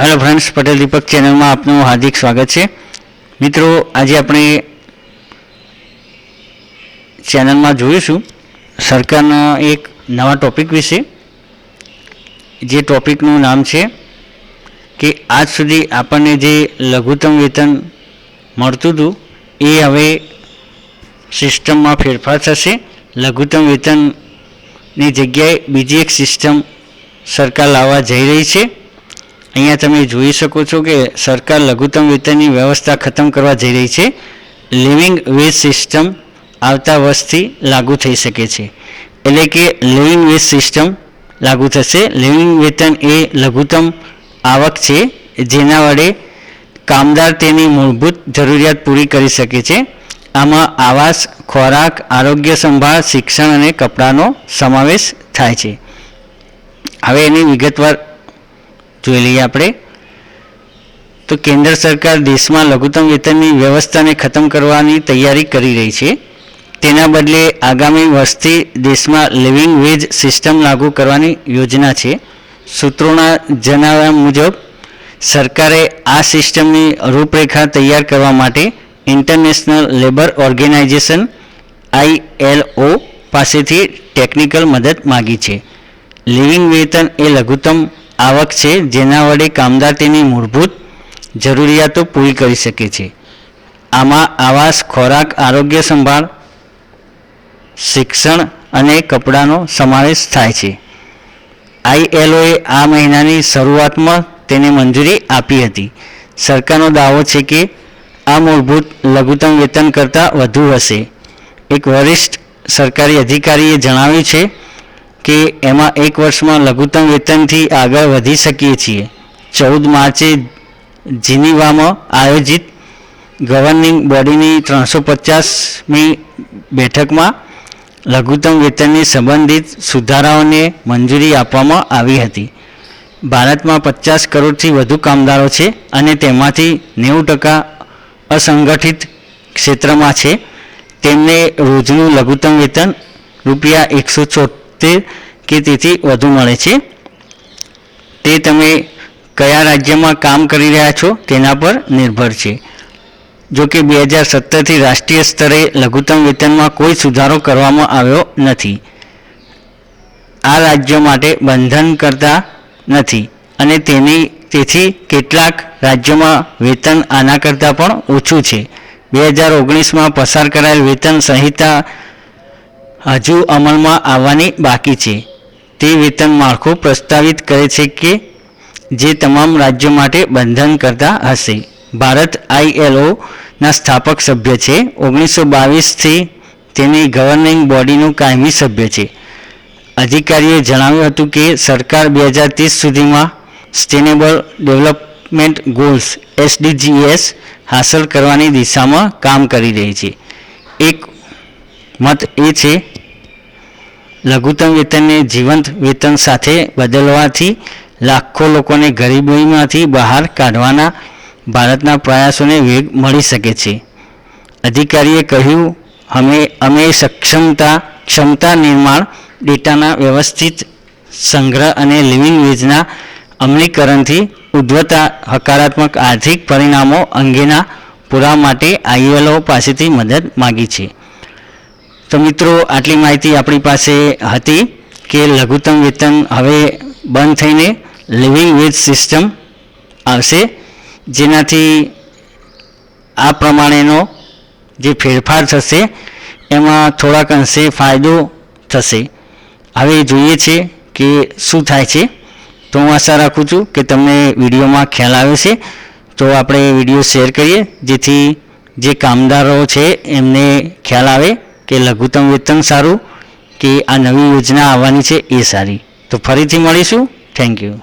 Hello friends Patel દીપક ચેનલમાં આપનું હાર્દિક સ્વાગત છે. મિત્રો, આજે આપણે ચેનલમાં જોઈશું સરકારના એક નવા ટોપિક વિશે. જે ટોપિકનું નામ છે કે આજ સુધી આપણને જે લઘુત્તમ વેતન મળતું હતું, એ હવે સિસ્ટમમાં ફેરફાર થશે. લઘુત્તમ વેતનની જગ્યાએ બીજી એક સિસ્ટમ સરકાર લાવવા જઈ રહી છે. અહીંયા તમે જોઈ શકો છો કે સરકાર લઘુત્તમ વેતનની વ્યવસ્થા ખતમ કરવા જઈ રહી છે. લિવિંગ વેજ સિસ્ટમ આવતા વર્ષથી લાગુ થઈ શકે છે. એટલે કે લિવિંગ વેજ સિસ્ટમ લાગુ થશે. લિવિંગ વેતન એ લઘુત્તમ આવક છે, જેના વડે કામદાર તેની મૂળભૂત જરૂરિયાત પૂરી કરી શકે છે. આમાં આવાસ, ખોરાક, આરોગ્ય સંભાળ, શિક્ષણ અને કપડાનો સમાવેશ થાય છે. હવે એની વિગતવાર જોઈ લઈએ આપણે. તો કેન્દ્ર સરકાર દેશમાં લઘુત્તમ વેતનની વ્યવસ્થાને ખતમ કરવાની તૈયારી કરી રહી છે. તેના બદલે આગામી વર્ષથી દેશમાં લિવિંગ વેજ સિસ્ટમ લાગુ કરવાની યોજના છે. સૂત્રોના જણાવ્યા મુજબ, સરકારે આ સિસ્ટમની રૂપરેખા તૈયાર કરવા માટે ઇન્ટરનેશનલ લેબર ઓર્ગેનાઇઝેશન આઈએલઓ પાસેથી ટેકનિકલ મદદ માગી છે. લિવિંગ વેતન એ લઘુત્તમ આવક છે, જેના વડે કામદાર તેની મૂળભૂત જરૂરિયાતો પૂરી કરી શકે છે. આમાં આવાસ, ખોરાક, આરોગ્ય સંભાળ, શિક્ષણ અને કપડાનો સમાવેશ થાય છે. આઈએલઓએ આ મહિનાની શરૂઆતમાં તેને મંજૂરી આપી હતી. સરકારનો દાવો છે કે આ મૂળભૂત લઘુત્તમ વેતન કરતાં વધુ હશે. એક વરિષ્ઠ સરકારી અધિકારીએ જણાવ્યું છે કે એમાં એક વર્ષમાં લઘુત્તમ વેતનથી આગળ વધી શકીએ છીએ. ચૌદ માર્ચે જીનીવામાં આયોજિત ગવર્નિંગ બોડીની ત્રણસો પચાસમી બેઠકમાં લઘુત્તમ વેતનની સંબંધિત સુધારાઓને મંજૂરી આપવામાં આવી હતી. ભારતમાં પચાસ કરોડથી વધુ કામદારો છે અને તેમાંથી નેવું ટકા અસંગઠિત ક્ષેત્રમાં છે. તેમને રોજનું લઘુત્તમ વેતન રૂપિયા એકસો છોતેર કે તેથી વધુ મળે છે. તે તમે કયા રાજ્યમાં કામ કરી રહ્યા છો તેના પર નિર્ભર છે. જો કે બે હજાર સત્તરથી રાષ્ટ્રીય સ્તરે લઘુત્તમ વેતનમાં કોઈ સુધારો કરવામાં આવ્યો નથી. આ રાજ્યો માટે બંધન કરતા નથી અને તેની તેથી કેટલાક રાજ્યોમાં વેતન આના કરતાં પણ ઓછું છે. બે હજાર ઓગણીસમાં પસાર કરાયેલ વેતન સંહિતા હજુ અમલમાં આવવાની બાકી છે. તે વેતન માળખું પ્રસ્તાવિત કરે છે કે જે તમામ રાજ્યો માટે બંધન કરતા હશે. ભારત આઈએલઓના સ્થાપક સભ્ય છે. ઓગણીસો બાવીસથી તેની ગવર્નિંગ બોડીનું કાયમી સભ્ય છે. અધિકારીએ જણાવ્યું હતું કે સરકાર બે હજાર ત્રીસ સુધીમાં સસ્ટેનેબલ ડેવલપમેન્ટ ગોલ્સ એસડીજીએસ હાંસલ કરવાની દિશામાં કામ કરી રહી છે. એક મત એ છે લઘુત્તમ વેતનને જીવંત વેતન સાથે બદલવાથી લાખો લોકોને ગરીબીમાંથી બહાર કાઢવાના ભારતના પ્રયાસોને વેગ મળી શકે છે. અધિકારીએ કહ્યું, અમે અમે સક્ષમતા, ક્ષમતા નિર્માણ, ડેટાના વ્યવસ્થિત સંગ્રહ અને લિવિંગ વેજના અમલીકરણથી ઉદ્ભવતા હકારાત્મક આર્થિક પરિણામો અંગેના પુરાવા માટે આઈએલઓ પાસેથી મદદ માગી છે. તો મિત્રો, આટલી માહિતી આપણી પાસે હતી કે લઘુત્તમ વેતન હવે બંધ થઈને લિવિંગ વેજ સિસ્ટમ આવશે. જેનાથી આ પ્રમાણેનો જે ફેરફાર થશે, એમાં થોડાક અંશે ફાયદો થશે. હવે જોઈએ છે કે શું થાય છે. તો હું આશા રાખું છું કે તમને વિડીયોમાં ખ્યાલ આવે છે. તો આપણે વીડિયો શેર કરીએ, જેથી જે કામદારો છે, એમને ખ્યાલ આવે. કે લઘુત્તમ વેતન સારું કે આ નવી યોજના આવવાની છે એ સારી. તો ફરીથી મળીશું. Thank you